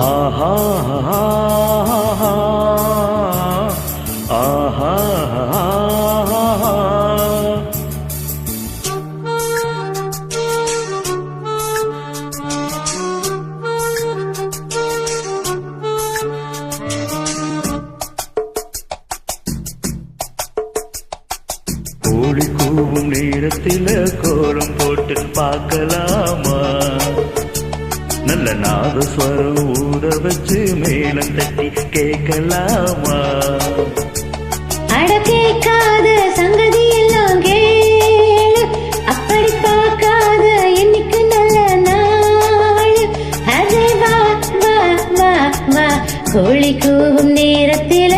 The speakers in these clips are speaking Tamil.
ஆஹா ஆஹா கோழி கூவும் நேரத்தில் கோலம் போட்டு பார்க்கலாமா நல்ல நாதஸ்வரம் ஊற வச்சு மேலம் தட்டி கேட்கலாமா? அட கேட்காத சங்கதி எல்லாம் கேளு. அப்படி பார்க்காத என்னைக்கு நல்ல நாள். அதே வா வா வா வா. கோழி கூவும் நேரத்தில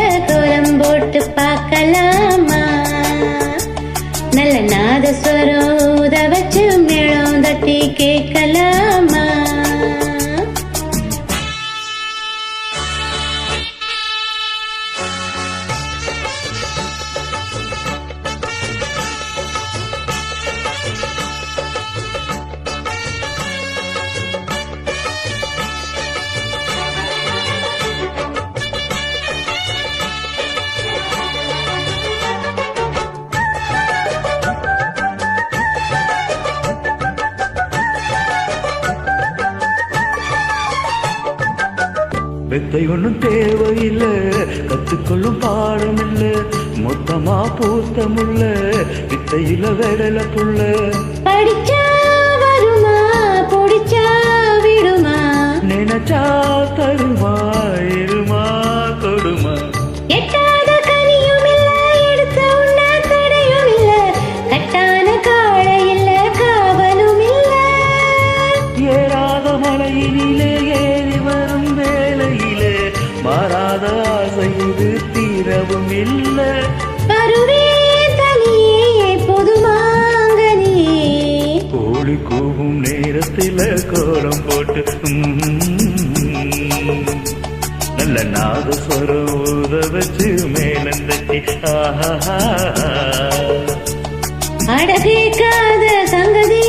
வெத்தை ஒண்ணும் தேவையில்லை. கத்துக்கொள்ளும் பாடம் இல்ல மொத்தமா பூத்தமுள்ள வித்தையில வெடல புள்ள படிச்சா வருமா? பொடிச்சா விடுமா? நினைச்சா தருமா? இருமா தொடுமா? எட்டாத கனியும் இல்ல. எடுத்த உண்ண தடையும் இல்ல. கட்டான காளை இல்ல. காவலும் இல்ல. ஏறாத மலையினிலே ஏறி வரும். மாறாத ஆசை இது தீரவும் இல்லை. கோழி கூவும் நேரத்தில கோலம் போட்டு. நல்ல நாதஸ்வரம் ஊத வச்சு மேலம் தட்டி ஆஹா அடகேக்காத சங்கதி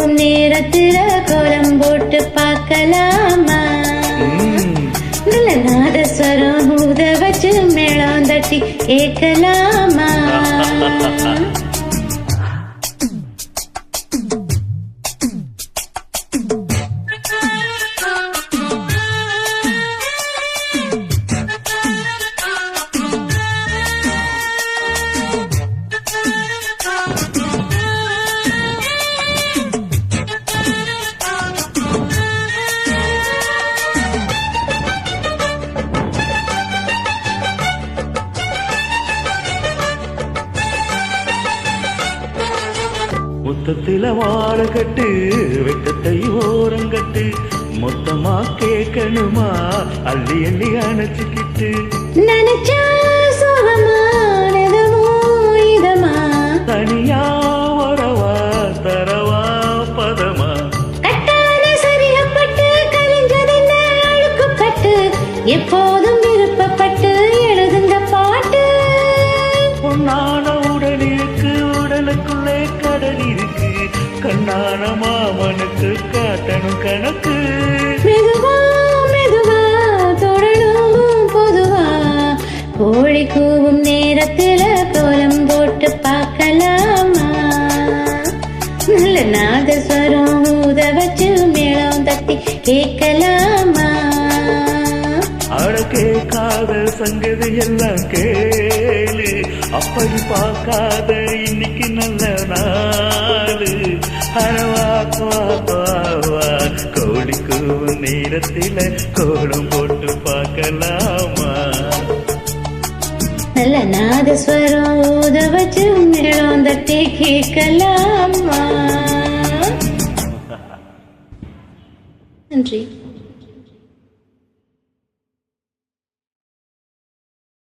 கோழி நேரத்துல கோலம் போட்டு பார்க்கலாமா? நாதஸ்வரம் ஊத வச்சு மேளம் தட்டி கேட்கலாமா? முத்தத்தில வாழ கட்டு வெட்டத்தை ஓரங்கட்டு மொத்தமா கேட்கணுமா? அள்ளி அள்ளி அணைச்சுக்கிட்டு. நினைச்சா தனியா வரவா தரவா பதமா? கட்டான கண்ணான மாமனுக்கு காட்டணும் கணக்கு. மெதுவா மெதுவா தொடரும் பொதுவா? கோழி கூவும் நேரத்துல கோலம் போட்டு பார்க்கலாமா? நல்ல நாதஸ்வரம் ஊத வச்சு மேளம் தட்டி கேட்கலாமா? அட கேட்காத சங்கதி எல்லாம் கேளு. அப்படி பார்க்காத இன்னைக்கு நல்ல நாளு. அரவா வா, வா, வா. கோழி கோலம் போட்டு பார்க்கலாமா? நல்ல நாதஸ்வரம் உதவச்சு மேளம் தட்டி கேட்கலாமா? நன்றி.